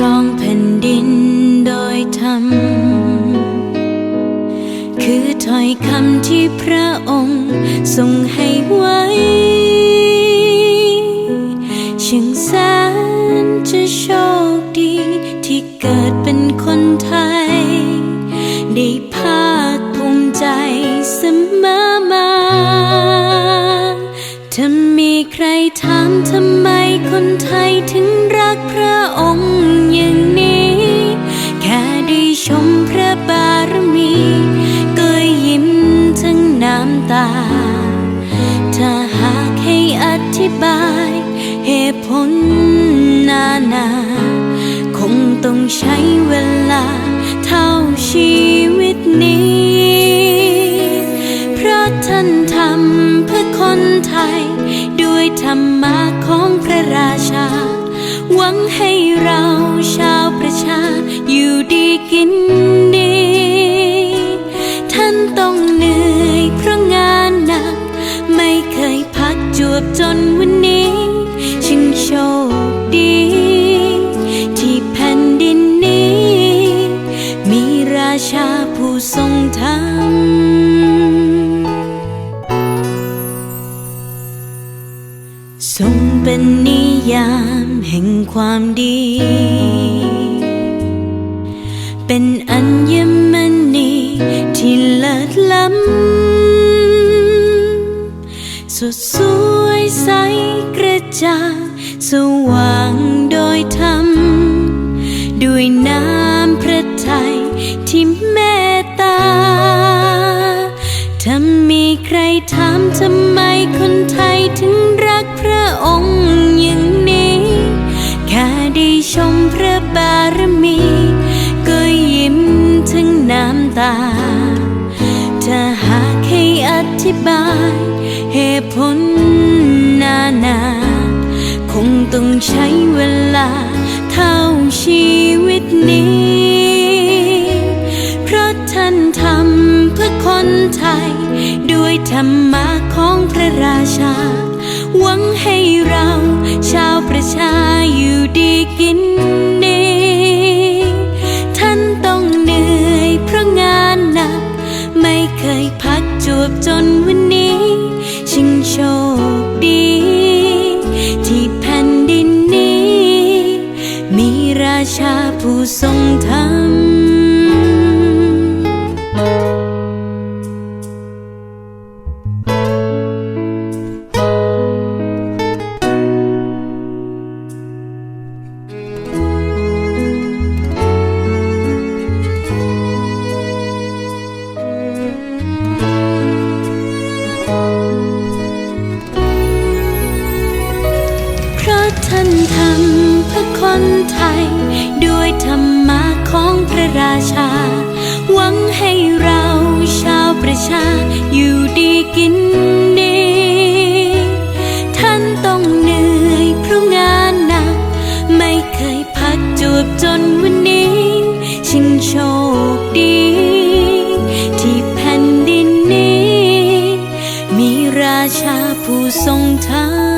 รองแผ่นดินโดยธรรม คือถ้อยคำที่พระองค์ทรงให้ไว้ช่างแสนจะโชคดีที่เกิดเป็นคนไทย ได้ภาคภูมิใจเสมอมาถ้ามีใครถามทำไมคนไทยถึงรักพระองค์ ถ้าหากให้อธิบาย เหตุผลนานา คงต้องใช้เวลาเท่าชีวิตนี้ เพราะท่านทำเพื่อคนไทย ด้วยธรรมะของพระราชา หวังให้เราชาวประชาอยู่ดีกิน ผู้ทรงธรรมทรงเป็นนิยามแห่งความดี เป็นอัญมณีที่เลิศล้ำสดสวยใสกระจ่างสว่างโดยธรรมด้วยน้ ใครถามทำไมคนไทยถึงรักพระองค์อย่างนี้ แค่ได้ชมพระบารมี ก็ยิ้มทั้งน้ำตา ถ้าหากให้อธิบายเหตุผลนานา คงต้องใช้เวลาเท่าชี คนไทย ด้วยธรรมะของพระราชา หวังให้เราชาวประชาอยู่ดีกินดีท่านต้องเหนื่อยเพราะงานหนัก ไม่เคยพักจวบจนวันนี้ช่างโชคดี ที่แผ่นดินนี้ มีราชาผู้ทรงธรรม ราชา หวังให้เราชาวประชาอยู่ดีกินดี ท่านต้องเหนื่อยเพราะงานหนัก ไม่เคยพักจวบจนวันนี้ช่างโชคดี ที่แผ่นดินนี้ มีราชาผู้ทรงธรรม